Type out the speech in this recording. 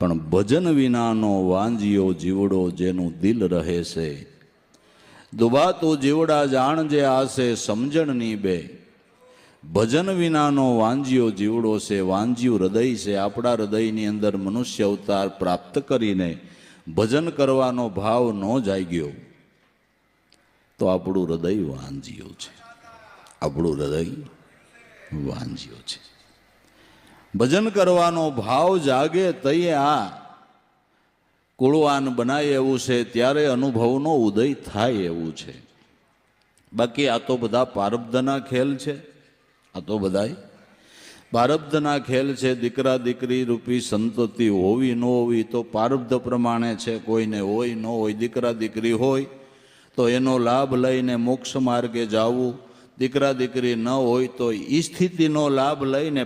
પણ ભજન વિનાનો વાંજિયો જીવડો જેનું દિલ રહે છે. દુબાતો જીવડા જાણજે આશે સમજણની બે. ભજન વિનાનો વાંજિયો જીવડો છે, વાંજિયું હૃદય છે, આપણા હૃદયની અંદર મનુષ્ય અવતાર પ્રાપ્ત કરીને ભજન કરવાનો ભાવ ન જાગ્યો. તો આપણું હૃદય વાંજિયું છે. આપણું હૃદય વાંજ્યો છે. ભજન કરવાનો ભાવ જાગે તઈએ આ. કુળવાન બનાય એવું છે, ત્યારે અનુભવનો ઉદય થાય એવું છે. બાકી આ તો બધા પારબ્ધના ખેલ છે, આ તો બધાય. પારબ્ધના ખેલ છે, દીકરા દીકરી રૂપી સંતતિ હોવી ન હોવી તો પારબ્ધ પ્રમાણે છે, કોઈને હોય ન હોય, દીકરા દીકરી હોય તો એનો લાભ લઈને મોક્ષ માર્ગે જવું. દીકરા દીકરી ન હોય તો એ સ્થિતિનો લાભ લઈને